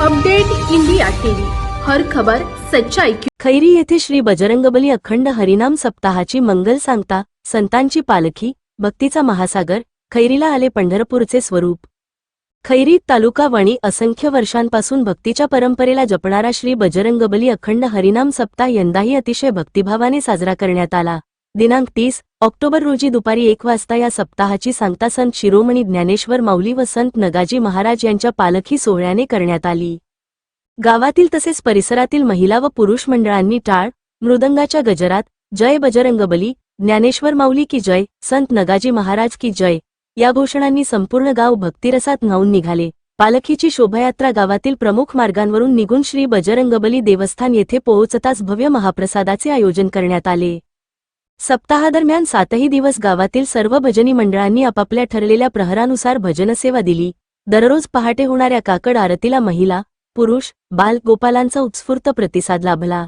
Update India TV. हर खबर सच्चाई की खैरी येथे श्री बजरंगबली अखंड हरिनाम सप्ताहाची मंगल सांगता संतांची पालखी भक्तीचा महासागर खैरीला आले पंढरपूरचे स्वरूप. खैरी तालुका वणी असंख्य वर्षांपासून भक्तीच्या परंपरेला जपणारा श्री बजरंगबली अखंड हरिनाम सप्ताह यंदाही अतिशय भक्तिभावाने साजरा करण्यात आला. दिनांक तीस ऑक्टोबर रोजी दुपारी एक वाजता या सप्ताहाची सांगता संत शिरोमणी ज्ञानेश्वर माऊली व संत नगाजी महाराज यांच्या पालखी सोहळ्याने करण्यात आली. गावातील तसेच परिसरातील महिला व पुरुष मंडळांनी टाळ मृदंगाच्या गजरात जय बजरंगबली ज्ञानेश्वर माऊली की जय संत नगाजी महाराज की जय या घोषणांनी संपूर्ण गाव भक्तिरसात न्हाऊन निघाले. पालखीची शोभायात्रा गावातील प्रमुख मार्गांवरून निघून श्री बजरंगबली देवस्थान येथे पोहोचताच भव्य महाप्रसादाचे आयोजन करण्यात आले. सप्ताहादरम्यान सातही दिवस गावातील सर्व भजनी मंडळांनी आपापल्या ठरलेल्या प्रहरानुसार भजनसेवा दिली. दररोज पहाटे होणाऱ्या काकड आरतीला महिला पुरुष बाल गोपालांचा उत्स्फूर्त प्रतिसाद लाभला.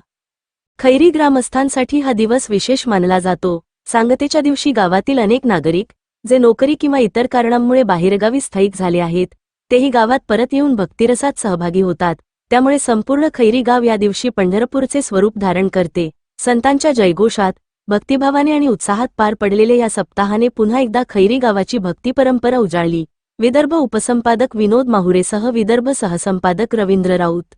खैरी ग्रामस्थांसाठी हा दिवस विशेष मानला जातो. सांगतेच्या दिवशी गावातील अनेक नागरिक जे नोकरी किंवा इतर कारणांमुळे बाहेरगावी स्थायिक झाले आहेत तेही गावात परत येऊन भक्तिरसात सहभागी होतात. त्यामुळे संपूर्ण खैरी गाव या दिवशी पंढरपूरचे स्वरूप धारण करते. संतांच्या जयघोषात भक्तिभावाने आणि उत्साहात पार पडलेल्या या सप्ताहाने पुन्हा एकदा खैरी गावाची भक्ती परंपरा उजाळली. विदर्भ उपसंपादक विनोद माहुरेसह विदर्भ सहसंपादक रवींद्र राऊत.